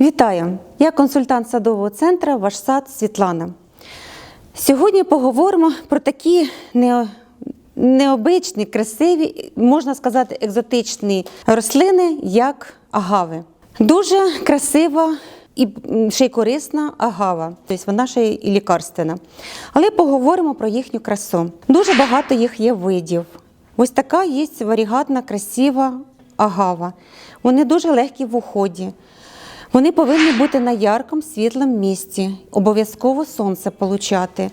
Вітаю! Я консультант садового центру Ваш сад Світлана. Сьогодні поговоримо про такі необичні, красиві, можна сказати, екзотичні рослини, як агави. Дуже красива і ще й корисна агава, тобто вона ще й лікарственна. Але поговоримо про їхню красу. Дуже багато їх є видів. Ось така є варігатна, красива агава. Вони дуже легкі в уході. Вони повинні бути на яркому світлому місці, обов'язково сонце получати.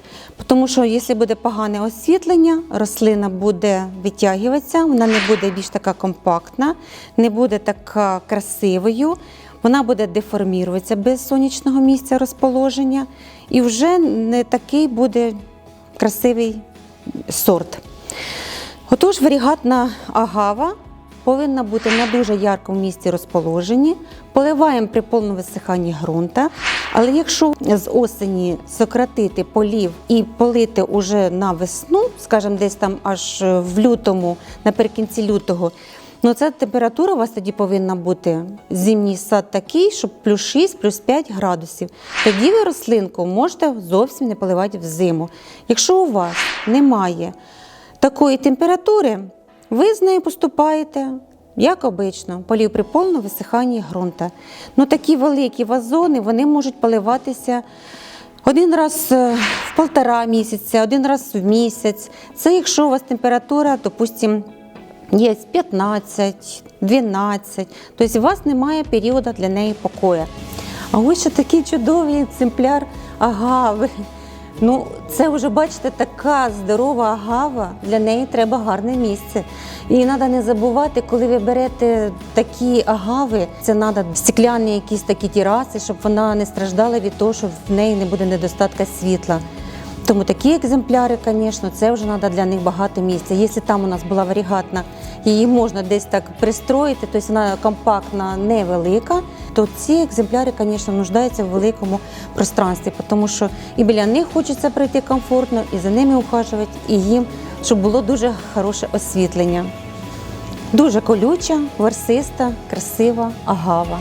Тому що якщо буде погане освітлення, рослина буде витягуватися, вона не буде більш така компактна, не буде така красивою, вона буде деформіруватися без сонячного місця розположення і вже не такий буде красивий сорт. Отож, варігатна агава повинна бути на дуже яркому місці розположенні. Поливаємо при повному висиханні ґрунта. Але якщо з осені сократити полів і полити уже на весну, скажімо, десь там аж в лютому, наприкінці лютого, ну ця температура у вас тоді повинна бути зимній сад такий, щоб плюс 6, плюс 5 градусів. Тоді ви рослинку можете зовсім не поливати взиму. Якщо у вас немає такої температури, ви з нею поступаєте, як обично, полів при повному висиханні ґрунта. Ну, такі великі вазони вони можуть поливатися один раз е, в полтора місяця, один раз в місяць. Це якщо у вас температура, допустимо, є 15, 12, тобто у вас немає періоду для неї покою. А ось ще такий чудовий екземпляр агави. Ну, це вже бачите, така здорова агава. Для неї треба гарне місце. І треба не забувати, коли ви берете такі агави, це треба стекляні якісь такі тераси, щоб вона не страждала від того, що в неї не буде недостатка світла. Тому такі екземпляри, звісно, це вже треба для них багато місця. Якщо там у нас була варігатна, її можна десь так пристроїти, тобто вона компактна, невелика, то ці екземпляри, звісно, нуждаються в великому пространстві, тому що і біля них хочеться пройти комфортно, і за ними ухажувати, і їм, щоб було дуже хороше освітлення. Дуже колюча, ворсиста, красива агава.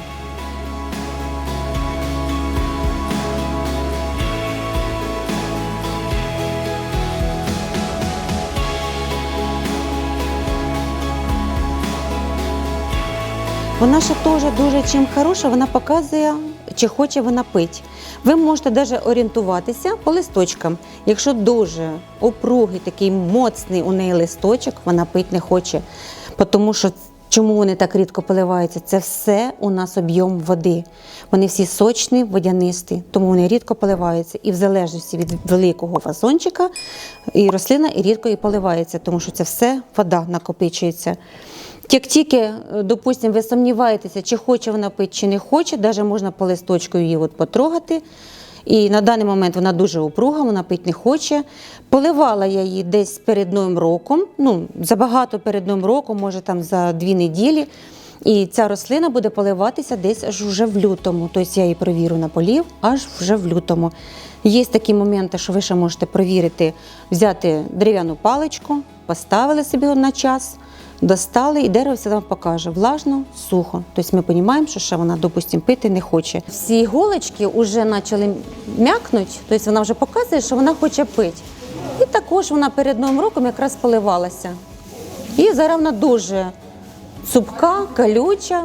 Вона ще теж дуже чим хороша, вона показує, чи хоче вона пити. Ви можете навіть орієнтуватися по листочкам. Якщо дуже опругий, такий моцний у неї листочок, вона пити не хоче. Тому що чому вони так рідко поливаються? Це все у нас об'єм води. Вони всі сочні, водянисті, тому вони рідко поливаються. І в залежності від великого вазончика і рослина і рідко і поливається, тому що це все вода накопичується. Як тільки, е, допустимо, ви сумніваєтеся, чи хоче вона пити, чи не хоче, навіть можна по листочку її от потрогати. І на даний момент вона дуже упруга, вона пити не хоче. Поливала я її десь перед Новим роком, ну, забагато перед Новим роком, може там за дві неділі. І ця рослина буде поливатися десь аж вже в лютому. Тобто я її провірю на полів аж вже в лютому. Є такі моменти, що ви ще можете провірити, взяти дерев'яну паличку, поставили собі на час, достали, і дерево все вам покаже влажно, сухо. Тобто ми розуміємо, що ще вона, допустимо, пити не хоче. Всі іголочки вже почали м'якнути, тобто вона вже показує, що вона хоче пити. І також вона перед Новим роком якраз поливалася. І зараз вона дуже цупка, колюча,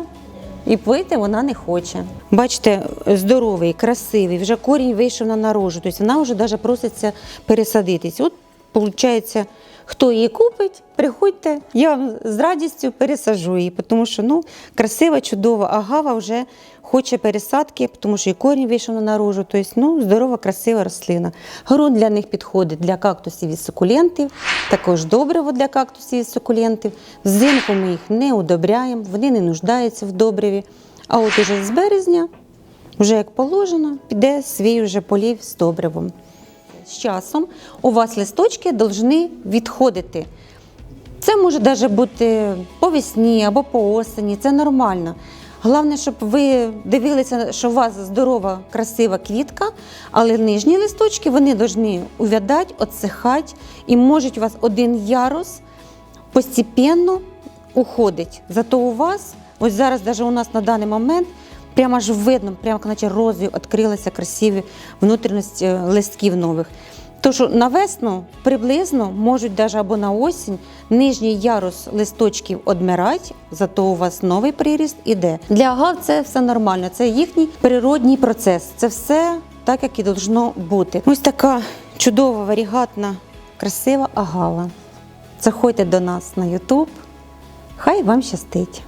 і пити вона не хоче. Бачите, здоровий, красивий, вже корінь вийшов на наружу, тобто вона вже навіть проситься пересадитись. От, виходить, хто її купить, приходьте, я вам з радістю пересаджу її, тому що ну, красива, чудова агава вже хоче пересадки, тому що і корінь вийшов наружу. Тобто, ну, здорова, красива рослина. Грунт для них підходить для кактусів і сукулентів, також добриво для кактусів і сукулентів. Взимку ми їх не удобряємо, вони не нуждаються в добриві. А от уже з березня, вже як положено, піде свій вже полів з добривом. З часом у вас листочки повинні відходити. Це може навіть бути по весні або по осені, це нормально. Головне, щоб ви дивилися, що у вас здорова, красива квітка, але нижні листочки вони повинні увядати, відсихати, і можуть у вас один ярус постепенно уходить. Зато у вас, ось зараз, навіть у нас на даний момент, Прямо аж видно, прямо наче розою відкрилися красиві внутрішності е, листків нових. То що на весну приблизно можуть навіть або на осінь нижній ярус листочків одмирати, зато у вас новий приріст іде. Для агав це все нормально, це їхній природній процес. Це все так, як і должно бути. Ось така чудова, варігатна, красива агава. Заходьте до нас на YouTube. Хай вам щастить!